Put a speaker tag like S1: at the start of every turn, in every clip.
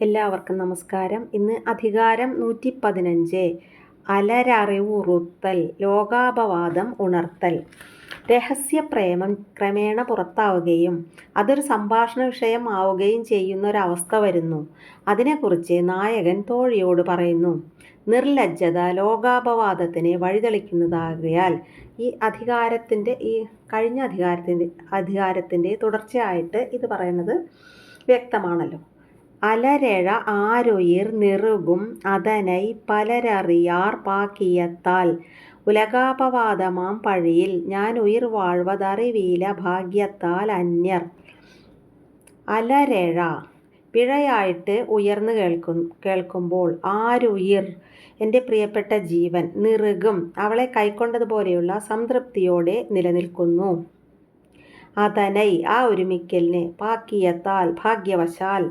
S1: എല്ലാവർക്കും നമസ്കാരം. ഇന്ന് അധികാരം നൂറ്റി പതിനഞ്ച് അലരറിവുറുത്തൽ ലോകാപവാദം ഉണർത്തൽ. രഹസ്യപ്രേമം ക്രമേണ പുറത്താവുകയും അതൊരു സംഭാഷണ വിഷയമാവുകയും ചെയ്യുന്ന ഒരവസ്ഥ വരുന്നു. അതിനെക്കുറിച്ച് നായകൻ തോഴിയോട് പറയുന്നു നിർലജ്ജത ലോകാപവാദത്തിന് വഴിതെളിക്കുന്നതാകയാൽ ഈ അധികാരത്തിന്റെ ഈ കഴിഞ്ഞ അധികാരത്തിന്റെ അധികാരത്തിന്റെ തുടർച്ചയായിട്ട് ഇത് പറയുന്നത് വ്യക്തമാണല്ലോ. അലരഴ ആരുയിർ നിറുകും അതനൈ പലരറിയാർ പാക്കിയത്താൽ. ഉലകാപവാദമാം പഴിയിൽ ഞാൻ ഉയിർ വാഴ്വതറിവീല ഭാഗ്യത്താൽ അന്യർ. അലരഴ പിഴയായിട്ട് ഉയർന്നു കേൾക്കും കേൾക്കുമ്പോൾ ആരുയിർ എന്റെ പ്രിയപ്പെട്ട ജീവൻ നിറുകും. അവളെ കൈക്കൊണ്ടതുപോലെയുള്ള സംതൃപ്തിയോടെ നിലനിൽക്കുന്നു. അതനൈ ആ ഒരുമിക്കലിനെ പാക്കിയത്താൽ ഭാഗ്യവശാൽ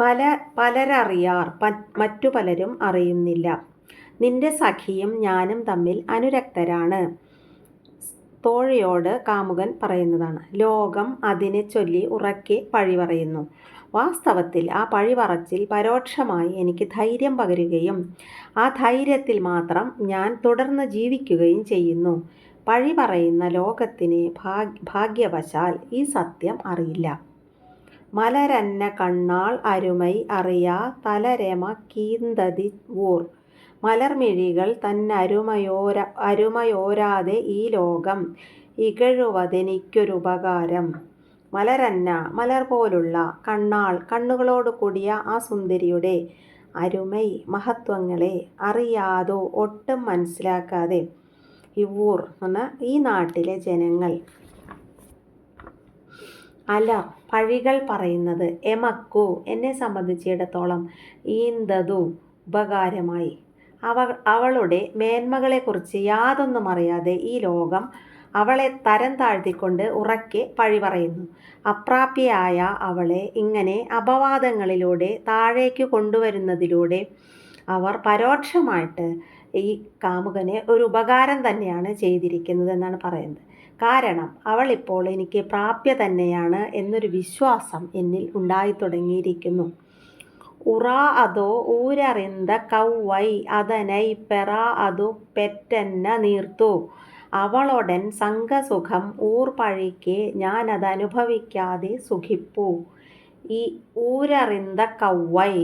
S1: പല പലരറിയാർ മറ്റു പലരും അറിയുന്നില്ല. നിന്റെ സഖിയും ഞാനും തമ്മിൽ അനുരക്തരാണ്. തോഴയോട് കാമുകൻ പറയുന്നതാണ്. ലോകം അതിനെ ചൊല്ലി ഉറക്കെ പഴി പറയുന്നു. വാസ്തവത്തിൽ ആ പഴി പറച്ചിൽ പരോക്ഷമായി എനിക്ക് ധൈര്യം പകരുകയും ആ ധൈര്യത്തിൽ മാത്രം ഞാൻ തുടർന്ന് ജീവിക്കുകയും ചെയ്യുന്നു. പഴി പറയുന്ന ലോകത്തിന് ഭാഗ്യവശാൽ ഈ സത്യം അറിയില്ല. മലരന്ന കണ്ണാൾ അരുമൈ അറിയാ തലരമ കീന്തതി ഊർ മലർമിഴികൾ തന്നരുമയോര അരുമയോരാതെ ഈ ലോകം ഇകഴുവതെനിക്കൊരുപകാരം. മലരന്ന മലർ പോലുള്ള കണ്ണാൾ കണ്ണുകളോട് കൂടിയ ആ സുന്ദരിയുടെ അരുമൈ മഹത്വങ്ങളെ അറിയാതോ ഒട്ടും മനസ്സിലാക്കാതെ. ഇവൂർ എന്ന ഈ നാട്ടിലെ ജനങ്ങൾ അല പഴികൾ പറയുന്നത് എമക്കു എന്നെ സംബന്ധിച്ചിടത്തോളം ഈന്തതു ഉപകാരമായി. അവ അവളുടെ മേന്മകളെക്കുറിച്ച് യാതൊന്നും അറിയാതെ ഈ ലോകം അവളെ തരം താഴ്ത്തിക്കൊണ്ട് ഉറക്കെ പഴി പറയുന്നു. അപ്രാപ്യയായ അവളെ ഇങ്ങനെ അപവാദങ്ങളിലൂടെ താഴേക്ക് കൊണ്ടുവരുന്നതിലൂടെ അവർ പരോക്ഷമായിട്ട് ഈ കാമുകനെ ഒരു ഉപകാരം തന്നെയാണ് ചെയ്തിരിക്കുന്നത് എന്നാണ് പറയുന്നത്. കാരണം അവൾ ഇപ്പോൾ എനിക്ക് പ്രാപ്യ തന്നെയാണ് എന്നൊരു വിശ്വാസം എന്നിൽ ഉണ്ടായി തുടങ്ങിയിരിക്കുന്നു. ഉറ അതോ ഊരറിന്ത കൗവൈ അതനൈ പെറ അതു പെറ്റെന്ന നീർത്തു. അവളൊടൻ സംഘസുഖം ഊർ പഴിക്ക് ഞാനത് അനുഭവിക്കാതെ സുഖിപ്പു. ഈ ഊരറിന്ത കൗവൈ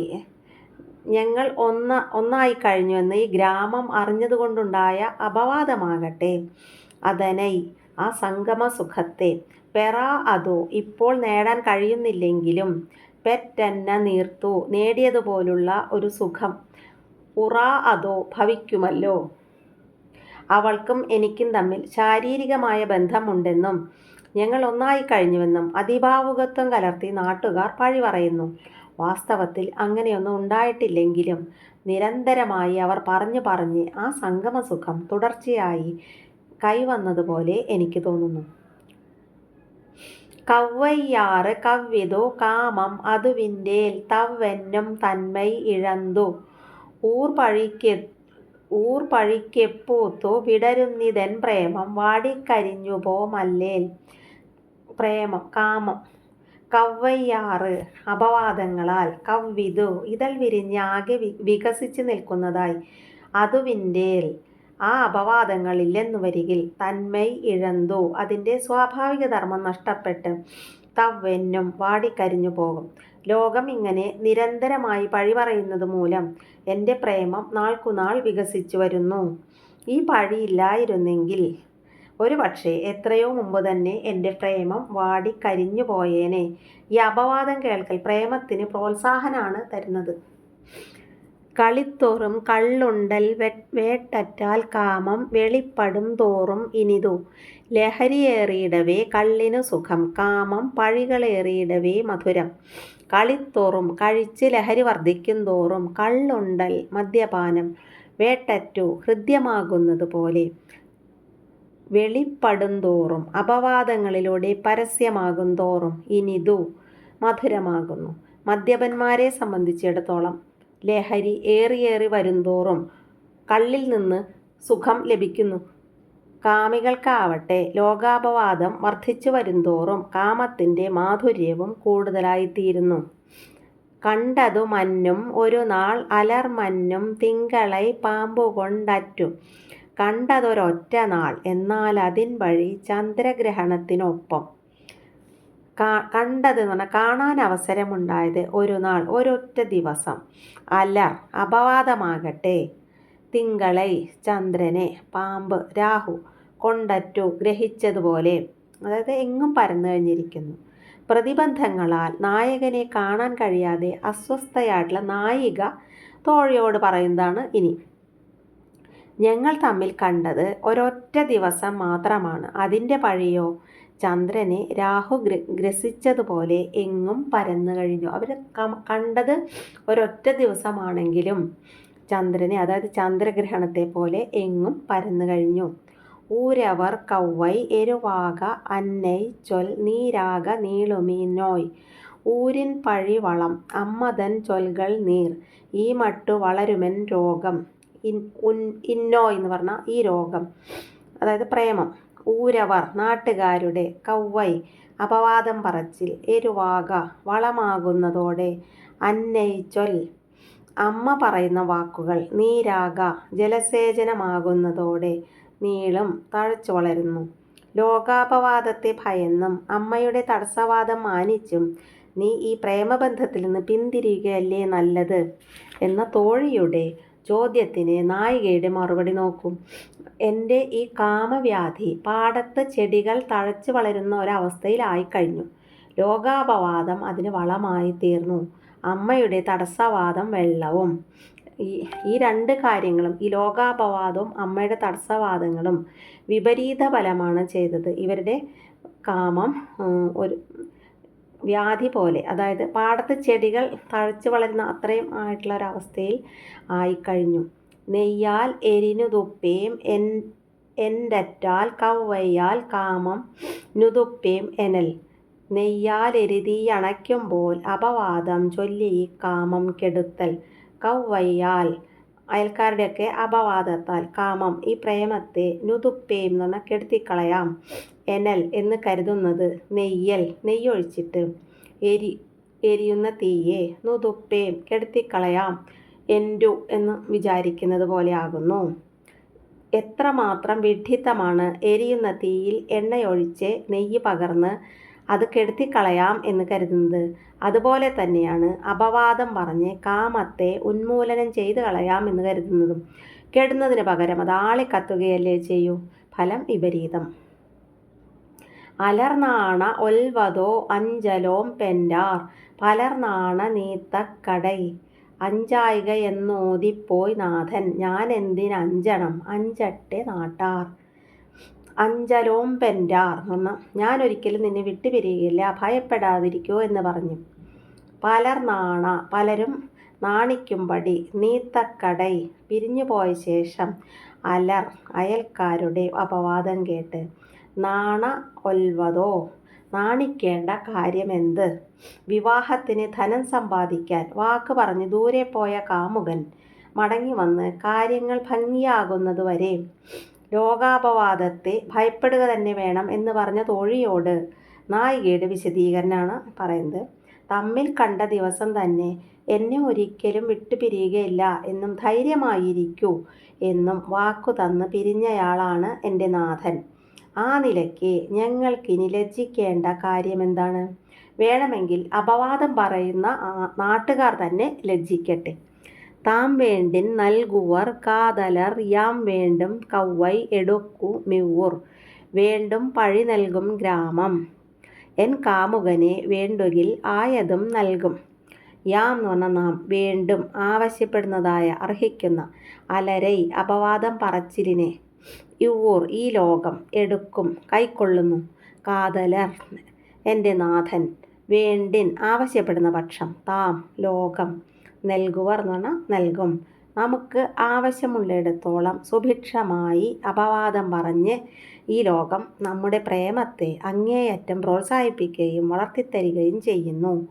S1: ഞങ്ങൾ ഒന്ന ഒന്നായി കഴിഞ്ഞുവെന്ന് ഈ ഗ്രാമം അറിഞ്ഞതുകൊണ്ടുണ്ടായ അപവാദമാകട്ടെ. അതനൈ ആ സംഗമ സുഖത്തെ പെറ അതോ ഇപ്പോൾ നേടാൻ കഴിയുന്നില്ലെങ്കിലും പെറ്റന്ന നീർത്തു നേടിയതുപോലുള്ള ഒരു സുഖം ഉറ അതോ ഭവിക്കുമല്ലോ. അവൾക്കും എനിക്കും തമ്മിൽ ശാരീരികമായ ബന്ധമുണ്ടെന്നും ഞങ്ങൾ ഒന്നായി കഴിഞ്ഞുവെന്നും അതിഭാവുകത്വം കലർത്തി നാട്ടുകാർ പഴി പറയുന്നു. വാസ്തവത്തിൽ അങ്ങനെയൊന്നും ഉണ്ടായിട്ടില്ലെങ്കിലും നിരന്തരമായി അവർ പറഞ്ഞു പറഞ്ഞ് ആ സംഗമസുഖം തുടർച്ചയായി കൈവന്നതുപോലെ എനിക്ക് തോന്നുന്നു. കവ്വയ്യാറ് കവ്യതോ കാമം അതുവിന്റേൽ തവ്വെന്നും തന്മൈ ഇഴന്തു. ഊർ പഴിക്കെ ഊർ പഴിക്കെപ്പൂത്തു വിടരുന്നിതൻ പ്രേമം വാടിക്കരിഞ്ഞു പോമല്ലേൽ പ്രേമം കാമം. കവ്വയ്യാറ് അപവാദങ്ങളാൽ കവ്വിതു ഇതൾ വിരിഞ്ഞാകെ വികസിച്ച് നിൽക്കുന്നതായി. അതുവിന്റേൽ ആ അപവാദങ്ങളില്ലെന്നു വരികിൽ തന്മൈ ഇഴന്തു അതിന്റെ സ്വാഭാവിക ധർമ്മം നഷ്ടപ്പെട്ട് തവ്വെന്നും വാടിക്കരിഞ്ഞു പോകും. ലോകം ഇങ്ങനെ നിരന്തരമായി പഴി പറയുന്നത് മൂലം എന്റെ പ്രേമം നാൾക്കുനാൾ വികസിച്ചു വരുന്നു. ഈ പഴിയില്ലായിരുന്നെങ്കിൽ ഒരു പക്ഷേ എത്രയോ മുമ്പ് തന്നെ എന്റെ പ്രേമം വാടി കരിഞ്ഞു പോയേനെ. ഈ അപവാദം കേൾക്കൽ പ്രേമത്തിന് പ്രോത്സാഹനമാണ് തരുന്നത്. കളിത്തോറും കള്ളുണ്ടൽ വേട്ടറ്റാൽ കാമം വെളിപ്പെടും തോറും ഇനിതു. ലഹരിയേറിയിടവേ കള്ളിനു സുഖം കാമം പഴികളേറിയിടവേ മധുരം. കളിത്തോറും കഴിച്ച് ലഹരി വർദ്ധിക്കും തോറും കള്ളുണ്ടൽ മദ്യപാനം വേട്ടറ്റു ഹൃദ്യമാകുന്നത് പോലെ വെളിപ്പടും തോറും അപവാദങ്ങളിലൂടെ പരസ്യമാകും തോറും ഇനിതു മധുരമാകുന്നു. മദ്യപന്മാരെ സംബന്ധിച്ചിടത്തോളം ലഹരി ഏറിയേറി വരുന്തോറും കള്ളിൽ നിന്ന് സുഖം ലഭിക്കുന്നു. കാമികൾക്കാവട്ടെ ലോകാപവാദം വർദ്ധിച്ചു വരുന്തോറും കാമത്തിന്റെ മാധുര്യവും കൂടുതലായിത്തീരുന്നു. കണ്ടതു മന്നും ഒരു നാൾ അലർമന്നും തിങ്കളൈ പാമ്പുകൊണ്ടറ്റും. കണ്ടതൊരൊറ്റ നാൾ എന്നാൽ അതിൻ വഴി ചന്ദ്രഗ്രഹണത്തിനൊപ്പം. കണ്ടത് എന്ന് പറഞ്ഞാൽ കാണാൻ അവസരമുണ്ടായത് ഒരു നാൾ ഒരൊറ്റ ദിവസം. അലർ അപവാദമാകട്ടെ. തിങ്കളെ ചന്ദ്രനെ പാമ്പ് രാഹു കൊണ്ടറ്റു ഗ്രഹിച്ചതുപോലെ അതായത് എങ്ങും പരന്നു കഴിഞ്ഞിരിക്കുന്നു. പ്രതിബന്ധങ്ങളാൽ നായകനെ കാണാൻ കഴിയാതെ അസ്വസ്ഥയായിട്ടുള്ള നായിക തോഴിയോട് പറയുന്നതാണ് ഇനി. ഞങ്ങൾ തമ്മിൽ കണ്ടത് ഒരൊറ്റ ദിവസം മാത്രമാണ്. അതിന്റെ പഴിയോ? ചന്ദ്രനെ രാഹു ഗ്രസിച്ചതുപോലെ എങ്ങും പരന്നു കഴിഞ്ഞു. അവർ കണ്ടത് ഒരൊറ്റ ദിവസമാണെങ്കിലും ചന്ദ്രനെ അതായത് ചന്ദ്രഗ്രഹണത്തെ പോലെ എങ്ങും പരന്നു കഴിഞ്ഞു. ഊരവർ കൗവൈ എരുവാക അന്നൈ ചൊൽ നീരാക നീളുമീനോയ് ഊരിൻ പഴി വളം അമ്മതൻ ചൊൽകൾ നീർ. ഈ മട്ടു വളരുമെൻ രോഗം. ഇൻ ഉൻ ഇന്നോയ് എന്ന് പറഞ്ഞാൽ ഈ രോഗം. അതായത് പ്രേമം. ഊരവർ നാട്ടുകാരുടെ കൗവൈ അപവാദം പറച്ചിൽ എരുവാക വളമാകുന്നതോടെ അന്നൈ ചൊൽ അമ്മ പറയുന്ന വാക്കുകൾ നീരാക ജലസേചനമാകുന്നതോടെ നീളും തഴച്ചു വളരുന്നു. ലോകാപവാദത്തെ ഭയന്നും അമ്മയുടെ തടസ്സവാദം മാനിച്ചും നീ ഈ പ്രേമബന്ധത്തിൽ നിന്ന് പിന്തിരിയുകയല്ലേ നല്ലത്? എന്ന തോഴിയുടെ ചോദ്യത്തിന് നായികയുടെ മറുപടി നോക്കും. എന്റെ ഈ കാമവ്യാധി പാടത്ത് ചെടികൾ തഴച്ചു വളരുന്ന ഒരവസ്ഥയിലായിക്കഴിഞ്ഞു ലോകാപവാദം അതിന് വളമായി തീർന്നു. അമ്മയുടെ തടസ്സവാദം വെള്ളവും. ഈ ഈ രണ്ട് കാര്യങ്ങളും ഈ ലോകാപവാദവും അമ്മയുടെ തടസ്സവാദങ്ങളും വിപരീത ഫലമാണ് ചെയ്തത്. ഇവരുടെ കാമം ഒരു വ്യാധി പോലെ അതായത് പാടത്ത് ചെടികൾ തഴച്ചു വളരുന്ന അത്രയും ആയിട്ടുള്ള ഒരവസ്ഥയിൽ ആയിക്കഴിഞ്ഞു. നെയ്യാൽ എരിനു തുപ്പേം എൻ എന്റെറ്റാൽ കവ്വയ്യാൽ കാമം നുതുപ്പേം എനൽ. നെയ്യാൽ എരുതി അണയ്ക്കുമ്പോൾ അപവാദം ചൊല്ലി കാമം കെടുത്തൽ. കൗവയ്യാൽ അയൽക്കാരുടെയൊക്കെ അപവാദത്താൽ കാമം ഈ പ്രേമത്തെ നുതുപ്പേയും എന്ന് പറഞ്ഞാൽ കെടുത്തിക്കളയാം എനൽ എന്ന് കരുതുന്നത് നെയ്യൽ നെയ്യൊഴിച്ചിട്ട് എരി എരിയുന്ന തീയെ നുതുപ്പേം കെടുത്തിക്കളയാം എൻഡു എന്ന് വിചാരിക്കുന്നത് പോലെ ആകുന്നു എത്രമാത്രം വിഡ്ഢിത്തമാണ് എരിയുന്ന തീയിൽ എണ്ണയൊഴിച്ച് നെയ്യ് പകർന്ന് അത് കെടുത്തിക്കളയാം എന്ന് കരുതുന്നത്. അതുപോലെ തന്നെയാണ് അപവാദം പറഞ്ഞ് കാമത്തെ ഉന്മൂലനം ചെയ്തു കളയാം എന്ന് കരുതുന്നതും. കെടുന്നതിന് പകരം അത് ആളിക്കത്തുകയല്ലേ ചെയ്യൂ? ഫലം വിപരീതം. അലർനാണ ഒൽവതോ അഞ്ചലോം പെൻഡാർ. പലർനാണ നീത്തക്കടൈ. അഞ്ചായിക എന്നോതിപ്പോയി നാഥൻ. ഞാൻ എന്തിനഞ്ചണം അഞ്ചട്ടെ നാട്ടാർ. അഞ്ചലോം പെന്റാർ എന്ന് ഞാൻ ഒരിക്കലും നിന്നെ വിട്ടുപിരിയുകയില്ല ഭയപ്പെടാതിരിക്കോ എന്ന് പറഞ്ഞു. പലർ നാണ പലരും നാണിക്കുംപടി നീത്തക്കടൈ പിരിഞ്ഞുപോയ ശേഷം അലർ അയൽക്കാരുടെ അപവാദം കേട്ട് നാണ ഒൽവതോ? നാണിക്കേണ്ട കാര്യമെന്ത്? വിവാഹത്തിന് ധനം സമ്പാദിക്കാൻ വാക്ക് പറഞ്ഞ് ദൂരെ പോയ കാമുകൻ മടങ്ങി വന്ന് കാര്യങ്ങൾ ഭംഗിയാകുന്നതുവരെ ലോകാപവാദത്തെ ഭയപ്പെടുക തന്നെ വേണം എന്ന് പറഞ്ഞ തോഴിയോട് നായികയുടെ വിശദീകരണമാണ് പറയുന്നത്. തമ്മിൽ കണ്ട ദിവസം തന്നെ എന്നെ ഒരിക്കലും വിട്ടുപിരിയുകയില്ല എന്നും ധൈര്യമായിരിക്കൂ എന്നും വാക്കു തന്ന് പിരിഞ്ഞയാളാണ് എന്റെ നാഥൻ. ആ നിലയ്ക്ക് ഞങ്ങൾക്കിനി ലജ്ജിക്കേണ്ട കാര്യമെന്താണ്? വേണമെങ്കിൽ അപവാദം പറയുന്ന നാട്ടുകാർ തന്നെ ലജ്ജിക്കട്ടെ. താം വേണ്ടിൻ നൽകുവർ കാതലർ യാം വേണ്ടും കൗവൈ എടുക്കു മിവൂർ വേണ്ടും പഴി നൽകും ഗ്രാമം. എൻ കാമുകനെ വേണ്ടുകിൽ ആയതും നൽകും. യാം എന്ന് പറഞ്ഞാൽ നാം വേണ്ടും ആവശ്യപ്പെടുന്നതായ അർഹിക്കുന്ന അലരൈ അപവാദം പറച്ചിലിനെ. ഇവൂർ ഈ ലോകം എടുക്കും കൈക്കൊള്ളുന്നു. കാതലർ എന്റെ നാഥൻ വേണ്ടിൻ ആവശ്യപ്പെടുന്ന പക്ഷം താം ലോകം നൽകുവർ എന്ന് പറഞ്ഞാൽ നൽകും. നമുക്ക് ആവശ്യമുള്ളിടത്തോളം സുഭിക്ഷമായി അപവാദം പറഞ്ഞ് ഈ ലോകം നമ്മുടെ പ്രേമത്തെ അങ്ങേയറ്റം പ്രോത്സാഹിപ്പിക്കുകയും വളർത്തിത്തരികയും ചെയ്യുന്നു.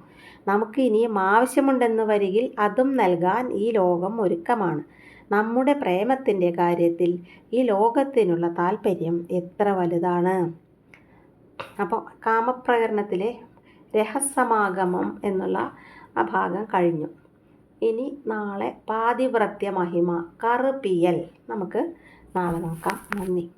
S1: നമുക്ക് ഇനിയും ആവശ്യമുണ്ടെന്ന് വരികിൽ അതും നൽകാൻ ഈ ലോകം ഒരുക്കമാണ്. നമ്മുടെ പ്രേമത്തിന്റെ കാര്യത്തിൽ ഈ ലോകത്തിനുള്ള താല്പര്യം എത്ര വലുതാണ്? അപ്പോൾ കാമപ്രകരണത്തിലെ രഹസ്യമാഗമം എന്നുള്ള ആ ഭാഗം കഴിഞ്ഞു. ഇനി നാളെ പാതിവ്രത്യ മഹിമ കറുപ്പിയൽ നമുക്ക് നാളെ നോക്കാം. നന്ദി.